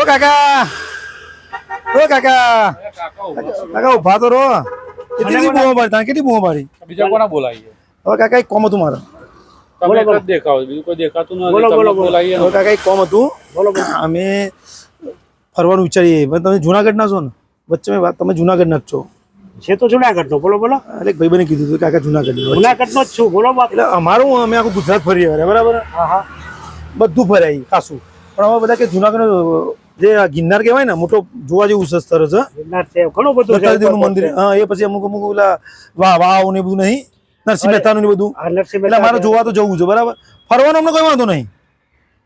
ઓ કાકા. ઓ કાકા. કાકા ઊભા તો રહો. કેટલી બૂમો પાડી તારે કેટલી બૂમો પાડી બીજા કોના બોલાવીએ? હવે કાકા એક કોમ હતું મારે. એક જ દેખાવ બીજું કોઈ દેખાતું નથી બોલો, બોલો, બોલો. બોલાવીએ હવે. કાકા એક કોમ હતું. અમે ફરવાનું વિચારીએ. તમે જુનાગઢના છો ને? વચ્ચે મેં વાત તમે જુનાગઢ ના જ છો. છે તો જુનાગઢ નો. બોલો બોલો. એટલે ભાઈ બને કીધું કાકા જુનાગઢની જુનાગઢ નો જ છું. બોલો એટલે અમારું અમે આખું ગુજરાત ફરી આવ્યા બરાબર? હા હા. બધું ફરાય ખાસું. પણ હવે બધા કે જુનાગઢ જે આ ગિરનાર કહેવાય ને મોટો જોવા જેવું સ્થળ છે. ગિરનાર છે ઘણું બધું દત્તાદેવનું મંદિર. હા એ પછી અમુક અમુક ઓલા વાહ વાવ ને બધું નહીં. નરસિંહ મહેતાનું ને બધું. એટલે મારે જોવા તો જવું છે બરાબર? ફરવાનો અમને કોઈ વાંધો નહીં.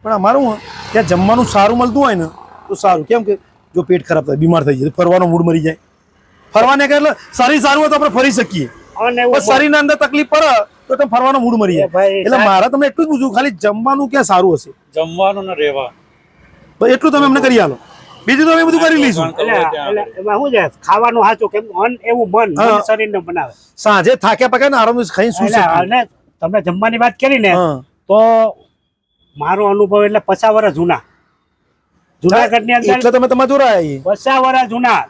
પણ અમારું ત્યાં જમવાનું સારું મળતું હોય ને તો સારું. કેમ કે જો પેટ ખરાબ થાય બીમાર થઈ જાય ફરવાનો મૂડ મરી જાય. ફરવાને કે એટલે શરીર સારું હોય તો આપણે ફરી શકીએ. શરીરના અંદર તકલીફ પડે તો તમે ફરવાનો મૂડ મરી જાય. એટલે મારે તમને એટલું જ પૂછું ખાલી જમવાનું ક્યાં સારું હશે? જમવાનું ને રહેવા એટલું તમે અમને કરી આલો. બીજું તો અમે બધું કરી લઈશું શું છે? ખાવાનું સાચું કેમ? મન એવું મન શરીર ને બનાવે. સાંજે થાક્યા પક્યા ને આરામ ખાઈ શું અને તમે જમવાની વાત કરી ને તો મારો અનુભવ એટલે પચાસ વર્ષ જૂના. જુનાગઢની અંદર એટલે તમે તમારા જોરા પચાસ વર્ષ જૂના.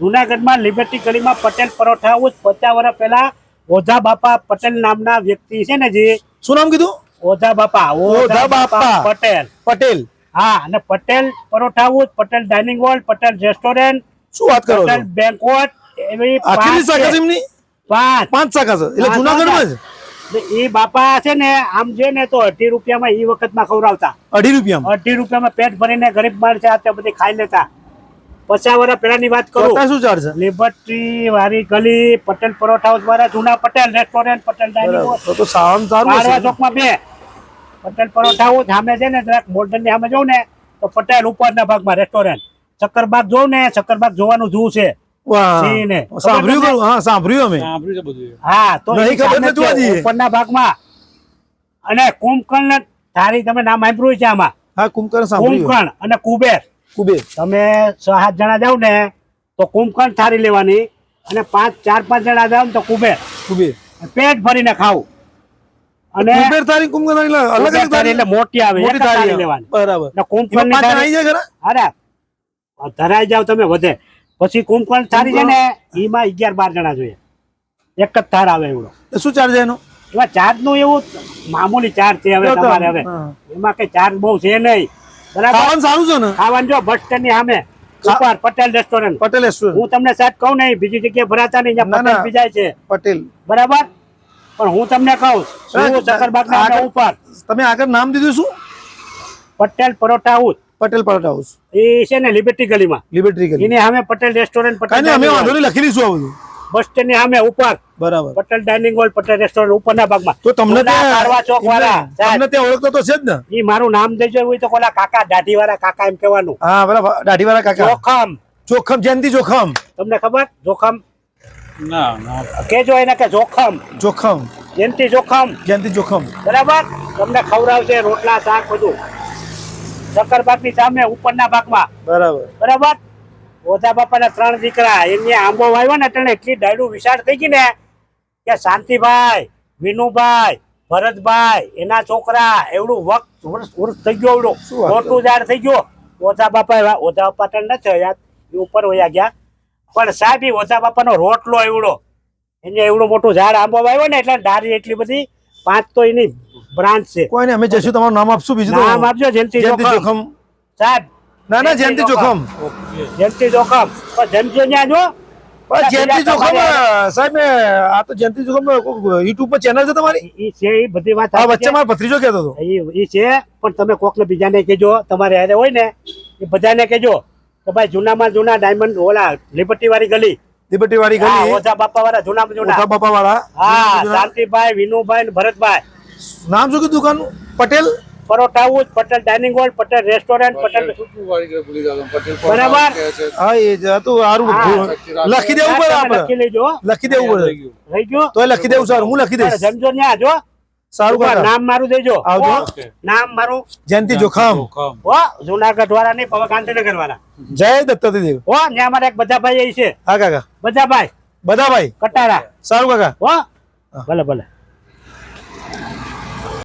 જુનાગઢમાં લિબર્ટી ગલીમાં પટેલ પરોઠા હાઉસ પચાસ વર્ષ પહેલા ઓઝા બાપા પટેલ નામના વ્યક્તિ છે ને જે શું નામ કીધું? ઓઝા બાપા ઓઝા બાપા. પટેલ. પટેલ. હા અને Patel paratha house Patel dining hall Patel restaurant શું વાત કરો પટેલ બેંકવટ એવી આખી શાખા છે. એમની? પાંચ. પાંચ શાખા છે? એટલે જુનાગઢમાં જ? એ બાપા છે ને આમ જે ને તો અઢી રૂપિયામાં એ વખતમાં ખવડાવતા. અઢી રૂપિયામાં? અઢી રૂપિયામાં પેટ ભરીને ગરીબ માણસ છે આ તે બધી ખાઈ લેતા. પચાસ વર્ષ પહેલાની વાત કરું. શું ચાર્જ લિબર્ટી વાળી ગલી પટેલ પરોઠા હાઉસ વાળા જૂના Patel restaurant Patel dining hall તો સારું સારું ચોકમાં બે. પટેલ પરોઠા હું સામે છે ને જરાક મોલ્ટનની સામે જોઉં ને તો પટેલ ઉપરના ભાગમાં રેસ્ટોરન્ટ ચક્કરબાગ જોઉં ને ચક્કરબાગ જોવાનું જૂ છે. સાંભળ્યું હા સાંભળ્યું અમે. સાંભળ્યું બધું. હા તો નહીં એ ખબર સામે ને જોવા છે, જઈએ. ઉપરના ભાગમાં. અને કુંભકર્ણ તારી તમે નામ સાંભળ્યું છે આમાં? હા કુંભકર્ણ સાંભળ્યું. કુંભકર્ણ અને કુબેર. કુબેર. તમે છ સાત જણા જાવ ને તો કુંભકર્ણ થારી લેવાની. અને પાંચ ચાર પાંચ જણા જાવ ને તો કુબેર. કુબેર. પેટ ભરીને ખાવું. અને કુંભેર તારી કુંભકર્ણ એટલે અલગ અલગ તારી એટલે મોટી આવે મોટી થાળી લેવાની. બરાબર. ને કુંભકર્ણની જાય ખરા? અરે ધરાઈ જાવ તમે વધે પછી કુંભકર્ણ તારી છે ને એમાં અગિયાર બાર જણા જોઈએ. એક જ થાળ આવે એવડો. શું ચાર્જ એનો? એમાં ચાર્જનું એવું મામૂલી ચાર્જ છે હવે તમારે હવે. એમાં કઈ ચાર્જ બહુ છે નહીં. બરાબર? ખાવાનું સારું છે ને? ખાવાનું જો બસ સ્ટેન્ડની સામે ઉપર પટેલ રેસ્ટોરન્ટ પટેલ રેસ્ટોરન્ટ હું તમને સાહેબ કહું નહીં બીજી જગ્યાએ ભરાતા નહીં પટેલ. બીજાય છે. પટેલ. બરાબર? પણ હું તમને કહું શું સકરબાગ ઉપર. તમે આગળ નામ દીધું શું? પટેલ પરોઠા હાઉસ. પટેલ પરોઠા હાઉસ. એ છે ને લિબર્ટી ગલીમાં. લિબર્ટી ગલી. એની સામે પટેલ રેસ્ટોરન્ટ પટેલ અમે વાંધો hall. નહીં લખી દઈશું આ બધું. બસ સ્ટેન્ડની સામે ઉપર. બરાબર. Patel dining hall Patel restaurant ઉપરના ભાગમાં. તો તમને કારવા ચોક વાળા. તમને તે ઓળખતો તો છે જ ને. એ મારું નામ દેજો હોય તો કોલા કાકા દાઢી વાળા કાકા એમ કહેવાનું. હા બરાબર. દાઢીવાળા કાકા. જોખમ. જોખમ જયંતિ જોખમ. તમને ખબર? જોખમ. ના ના. કેજો એને કે જોખમ. જોખમ. જયંતિ જોખમ. જયંતિ જોખમ. બરાબર? તમને ખવડાવશે રોટલા શાક બધું. શક્કરબાગની સામે ઉપરના ભાગમાં. બરાબર. બરાબર? ઓઝા બાપાના ત્રણ દીકરા એમને આંબો વાવ્યો ને એટલે એટલી ડાયડું વિશાળ થઈ ગઈ ને કે શાંતિભાઈ વિનુભાઈ ભરતભાઈ એના છોકરા એવડું વખત વૃક્ષ થઈ ગયો એવડું. મોટું ઝાડ થઈ ગયો. ઓછા બાપા બાપા તો નથી થયા એ ઉપર વયા ગયા. પણ સાહેબ ઓઝા બાપાનો રોટલો એવડો. એને એવડું મોટું ઝાડ આંબો આવ્યો ને એટલે ડારી એટલી બધી. પાંચ તો એની બ્રાન્ચ છે. કોઈ અમે જશું તમારું નામ આપશું બીજું નામ આપજો જયંતિ જોખમ. સાહેબ ના ના જયંતિ જોખમ. જયંતિ જોખમ. પણ જમજો ત્યાં જો જયંતિ જોખમ તમારે- સાહેબ આ તો જયંતિ જોખમ યુટ્યુબ પર ચેનલ છે તમારી? છે એ બધી વાત આ વચ્ચે. મારો ભત્રીજો કહેતો હતો. ઈ છે પણ તમે કોકને બીજાને કહેજો તમારે હારે હોય ને એ બધાને કહેજો. કે ભાઈ જૂનામાં જૂના ડાયમંડ ઓલા લિબર્ટી વાળી ગલી. લિબર્ટી વાળી ગલી ઓઝા બાપા વાળા જૂનામાં જૂના. મોટા બાપા વાળા હા શાંતિભાઈ વિનુભાઈ ને ભરતભાઈ. નામ શું કીધું દુકાનનું? Patel? Paratha house Patel dining hall Patel restaurant Patel બરાબર. હા એ હતું સારું લખી દેવું આપણે. લખી લેજો. લખી દેવું રહી ગયું. લખી દેવું સારું હું લખી દઈશ. જમજો ત્યાં જો. સારું નામ મારું દેજો. આવજો. નામ મારું. જયંતિ જોખમ. જોખમ. જુનાગઢ વાળા નહીં હવે ગાંધીનગર વાળા જય દત્તાત્રેય દેવ. હો ત્યાં અમારા એક બધા ભાઈ છે. હા કાકા. બધા ભાઈ બધા ભાઈ કટારા. સારું કાકા. હો. ભલે ભલે.